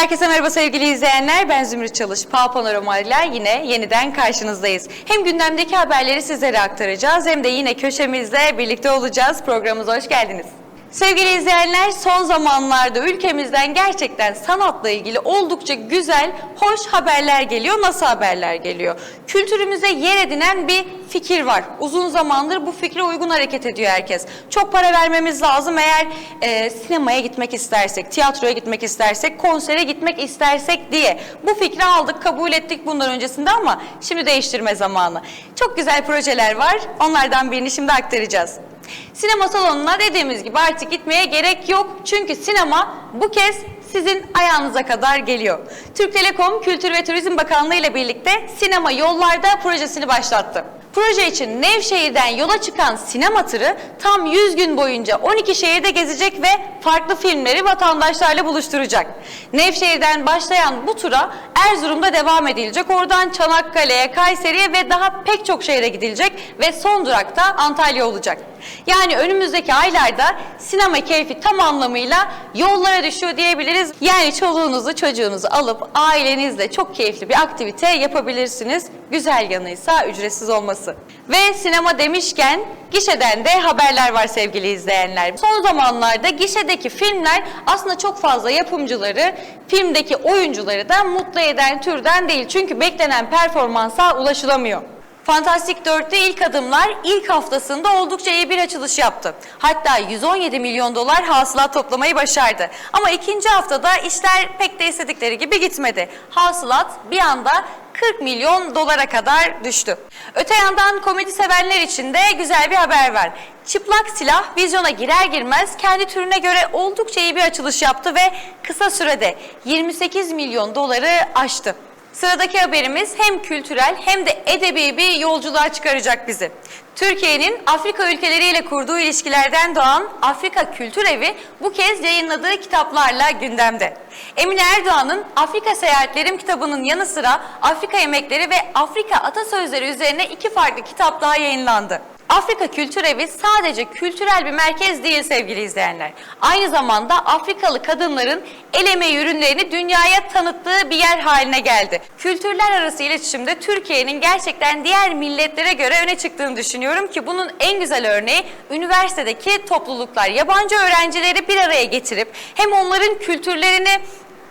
Herkese merhaba sevgili izleyenler. Ben Zümrüt Çalış. Panorama ile yine yeniden karşınızdayız. Hem gündemdeki haberleri sizlere aktaracağız hem de yine köşemizde birlikte olacağız. Programımıza hoş geldiniz. Sevgili izleyenler son zamanlarda ülkemizden gerçekten sanatla ilgili oldukça güzel, hoş haberler geliyor. Nasıl haberler geliyor? Kültürümüze yer edinen bir fikir var. Uzun zamandır bu fikre uygun hareket ediyor herkes. Çok para vermemiz lazım eğer e, sinemaya gitmek istersek, tiyatroya gitmek istersek, konsere gitmek istersek diye. Bu fikri aldık, kabul ettik bundan öncesinde ama şimdi değiştirme zamanı. Çok güzel projeler var. Onlardan birini şimdi aktaracağız. Sinema salonuna dediğimiz gibi artık gitmeye gerek yok. Çünkü sinema bu kez sizin ayağınıza kadar geliyor. Türk Telekom Kültür ve Turizm Bakanlığı ile birlikte Sinema Yollarda projesini başlattı. Proje için Nevşehir'den yola çıkan sinema tırı tam 100 gün boyunca 12 şehirde gezecek ve farklı filmleri vatandaşlarla buluşturacak. Nevşehir'den başlayan bu tura Erzurum'da devam edilecek. Oradan Çanakkale'ye, Kayseri'ye ve daha pek çok şehre gidilecek ve son durakta Antalya olacak. Yani önümüzdeki aylarda sinema keyfi tam anlamıyla yollara düşüyor diyebiliriz. Yani çoluğunuzu çocuğunuzu alıp ailenizle çok keyifli bir aktivite yapabilirsiniz. Güzel yanıysa ücretsiz olması. Ve sinema demişken gişeden de haberler var sevgili izleyenler. Son zamanlarda gişedeki filmler aslında çok fazla yapımcıları, filmdeki oyuncuları da mutlu eden türden değil. Çünkü beklenen performansa ulaşılamıyor. Fantastik 4'te ilk adımlar ilk haftasında oldukça iyi bir açılış yaptı. Hatta 117 milyon dolar hasılat toplamayı başardı. Ama ikinci haftada işler pek de istedikleri gibi gitmedi. Hasılat bir anda 40 milyon dolara kadar düştü. Öte yandan komedi sevenler için de güzel bir haber var. Çıplak Silah vizyona girer girmez kendi türüne göre oldukça iyi bir açılış yaptı ve kısa sürede 28 milyon doları aştı. Sıradaki haberimiz hem kültürel hem de edebi bir yolculuğa çıkaracak bizi. Türkiye'nin Afrika ülkeleriyle kurduğu ilişkilerden doğan Afrika Kültür Evi bu kez yayınladığı kitaplarla gündemde. Emine Erdoğan'ın Afrika Seyahatlerim kitabının yanı sıra Afrika yemekleri ve Afrika atasözleri üzerine iki farklı kitap daha yayınlandı. Afrika Kültür Evi sadece kültürel bir merkez değil sevgili izleyenler. Aynı zamanda Afrikalı kadınların el emeği ürünlerini dünyaya tanıttığı bir yer haline geldi. Kültürler arası iletişimde Türkiye'nin gerçekten diğer milletlere göre öne çıktığını düşünüyorum ki bunun en güzel örneği üniversitedeki topluluklar. Yabancı öğrencileri bir araya getirip hem onların kültürlerini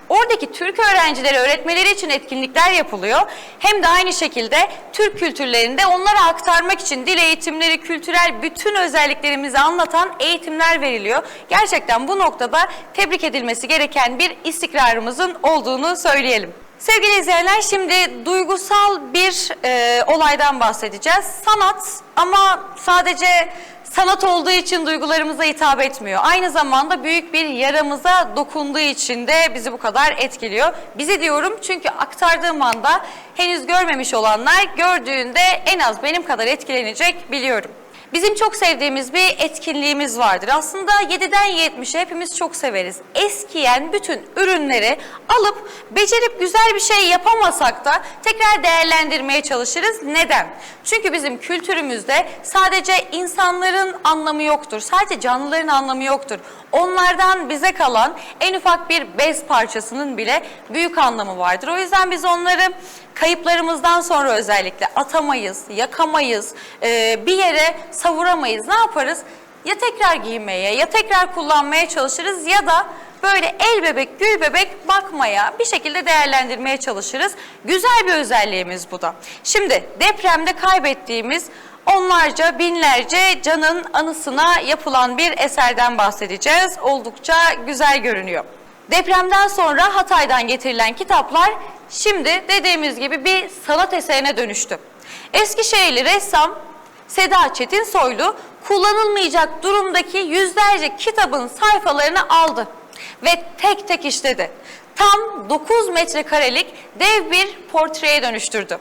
Oradaki Türk öğrencileri öğretmeleri için etkinlikler yapılıyor. Hem de aynı şekilde Türk kültürlerini de onlara aktarmak için dil eğitimleri, kültürel bütün özelliklerimizi anlatan eğitimler veriliyor. Gerçekten bu noktada tebrik edilmesi gereken bir istikrarımızın olduğunu söyleyelim. Sevgili izleyenler şimdi duygusal bir e, olaydan bahsedeceğiz. Sanat ama sadece sanat olduğu için duygularımıza hitap etmiyor. Aynı zamanda büyük bir yaramıza dokunduğu için de bizi bu kadar etkiliyor. Bizi diyorum çünkü aktardığım anda henüz görmemiş olanlar gördüğünde en az benim kadar etkilenecek biliyorum. Bizim çok sevdiğimiz bir etkinliğimiz vardır. Aslında 7'den 70'e hepimiz çok severiz. Eskiyen bütün ürünleri alıp becerip güzel bir şey yapamasak da tekrar değerlendirmeye çalışırız. Neden? Çünkü bizim kültürümüzde sadece insanların anlamı yoktur. Sadece canlıların anlamı yoktur. Onlardan bize kalan en ufak bir bez parçasının bile büyük anlamı vardır. O yüzden biz onları kayıplarımızdan sonra özellikle atamayız, yakamayız, e, bir yere savuramayız. Ne yaparız? Ya tekrar giymeye ya tekrar kullanmaya çalışırız ya da böyle el bebek, gül bebek bakmaya, bir şekilde değerlendirmeye çalışırız. Güzel bir özelliğimiz bu da. Şimdi depremde kaybettiğimiz onlarca, binlerce canın anısına yapılan bir eserden bahsedeceğiz. Oldukça güzel görünüyor. Depremden sonra Hatay'dan getirilen kitaplar şimdi dediğimiz gibi bir sanat eserine dönüştü. Eskişehirli ressam Seda Çetin Soylu kullanılmayacak durumdaki yüzlerce kitabın sayfalarını aldı ve tek tek işledi. Tam 9 metrekarelik dev bir portreye dönüştürdü.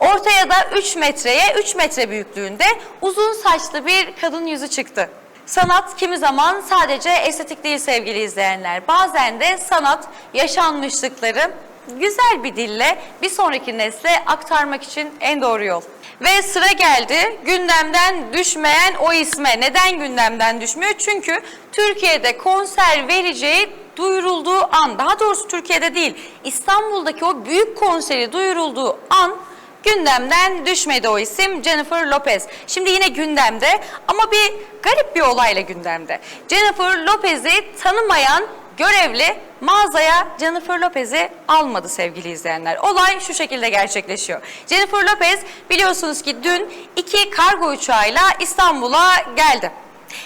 Ortaya da 3 metreye 3 metre büyüklüğünde uzun saçlı bir kadın yüzü çıktı. Sanat kimi zaman sadece estetik değil sevgili izleyenler. Bazen de sanat yaşanmışlıkları güzel bir dille bir sonraki nesle aktarmak için en doğru yol. Ve sıra geldi gündemden düşmeyen o isme. Neden gündemden düşmüyor? Çünkü Türkiye'de konser vereceği duyurulduğu an, daha doğrusu Türkiye'de değil, İstanbul'daki o büyük konseri duyurulduğu an gündemden düşmedi o isim Jennifer Lopez. Şimdi yine gündemde ama bir garip bir olayla gündemde. Jennifer Lopez'i tanımayan görevli mağazaya Jennifer Lopez'i almadı sevgili izleyenler. Olay şu şekilde gerçekleşiyor. Jennifer Lopez biliyorsunuz ki dün iki kargo uçağıyla İstanbul'a geldi.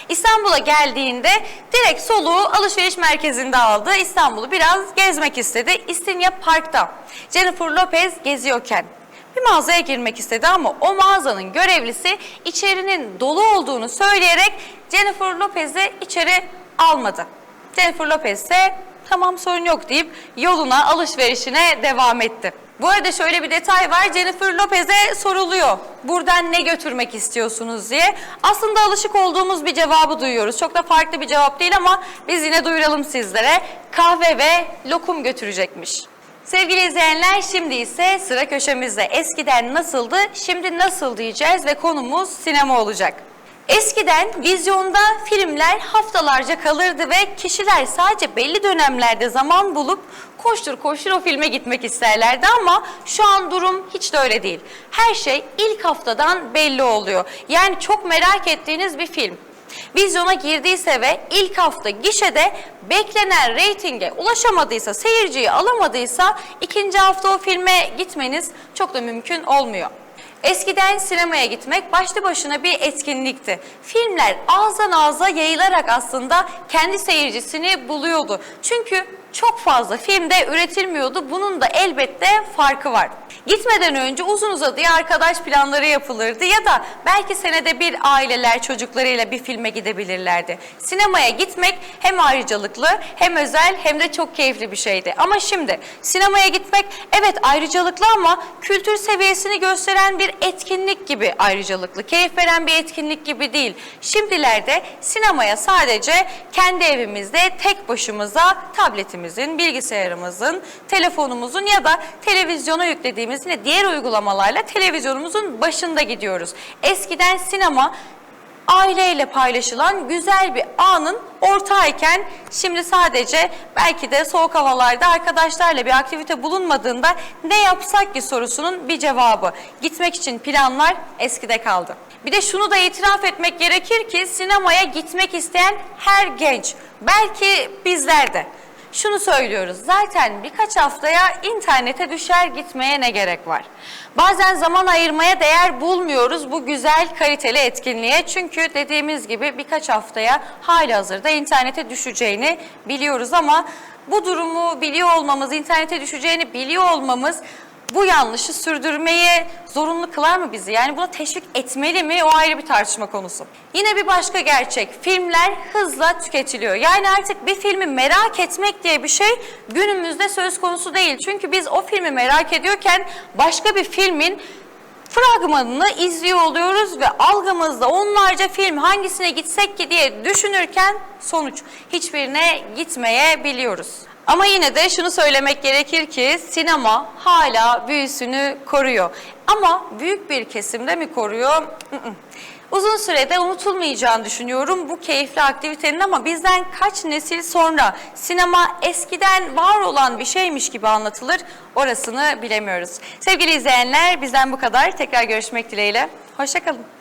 İstanbul'a geldiğinde direkt soluğu alışveriş merkezinde aldı. İstanbul'u biraz gezmek istedi. İstinye Park'ta Jennifer Lopez geziyorken bir mağazaya girmek istedi ama o mağazanın görevlisi içerinin dolu olduğunu söyleyerek Jennifer Lopez'i içeri almadı. Jennifer Lopez ise tamam sorun yok deyip yoluna alışverişine devam etti. Bu arada şöyle bir detay var. Jennifer Lopez'e soruluyor. Buradan ne götürmek istiyorsunuz diye. Aslında alışık olduğumuz bir cevabı duyuyoruz. Çok da farklı bir cevap değil ama biz yine duyuralım sizlere. Kahve ve lokum götürecekmiş. Sevgili izleyenler şimdi ise sıra köşemizde. Eskiden nasıldı, şimdi nasıl diyeceğiz ve konumuz sinema olacak. Eskiden vizyonda filmler haftalarca kalırdı ve kişiler sadece belli dönemlerde zaman bulup koştur koştur o filme gitmek isterlerdi ama şu an durum hiç de öyle değil. Her şey ilk haftadan belli oluyor. Yani çok merak ettiğiniz bir film vizyona girdiyse ve ilk hafta gişede beklenen reytinge ulaşamadıysa, seyirciyi alamadıysa ikinci hafta o filme gitmeniz çok da mümkün olmuyor. Eskiden sinemaya gitmek başlı başına bir etkinlikti. Filmler ağızdan ağza yayılarak aslında kendi seyircisini buluyordu. Çünkü çok fazla filmde üretilmiyordu. Bunun da elbette farkı var. Gitmeden önce uzun uzadıya arkadaş planları yapılırdı ya da belki senede bir aileler çocuklarıyla bir filme gidebilirlerdi. Sinemaya gitmek hem ayrıcalıklı hem özel hem de çok keyifli bir şeydi. Ama şimdi sinemaya gitmek evet ayrıcalıklı ama kültür seviyesini gösteren bir etkinlik gibi ayrıcalıklı. Keyif veren bir etkinlik gibi değil. Şimdilerde sinemaya sadece kendi evimizde tek başımıza tabletimizin, bilgisayarımızın, telefonumuzun ya da televizyona yüklediğimiz yine diğer uygulamalarla televizyonumuzun başında gidiyoruz. Eskiden sinema aileyle paylaşılan güzel bir anın ortağıyken şimdi sadece belki de soğuk havalarda arkadaşlarla bir aktivite bulunmadığında ne yapsak ki sorusunun bir cevabı. Gitmek için planlar eskide kaldı. Bir de şunu da itiraf etmek gerekir ki sinemaya gitmek isteyen her genç, belki bizler de şunu söylüyoruz. Zaten birkaç haftaya internete düşer gitmeye ne gerek var? Bazen zaman ayırmaya değer bulmuyoruz bu güzel kaliteli etkinliğe. Çünkü dediğimiz gibi birkaç haftaya hali hazırda internete düşeceğini biliyoruz ama bu durumu biliyor olmamız, internete düşeceğini biliyor olmamız bu yanlışı sürdürmeye zorunlu kılar mı bizi? Yani buna teşvik etmeli mi? O ayrı bir tartışma konusu. Yine bir başka gerçek. Filmler hızla tüketiliyor. Yani artık bir filmi merak etmek diye bir şey günümüzde söz konusu değil. Çünkü biz o filmi merak ediyorken başka bir filmin fragmanını izliyor oluyoruz ve algımızda onlarca film hangisine gitsek ki diye düşünürken sonuç hiçbirine gitmeyebiliyoruz. Ama yine de şunu söylemek gerekir ki sinema hala büyüsünü koruyor. Ama büyük bir kesimde mi koruyor? Uzun sürede unutulmayacağını düşünüyorum bu keyifli aktivitenin ama bizden kaç nesil sonra sinema eskiden var olan bir şeymiş gibi anlatılır orasını bilemiyoruz. Sevgili izleyenler bizden bu kadar. Tekrar görüşmek dileğiyle. Hoşçakalın.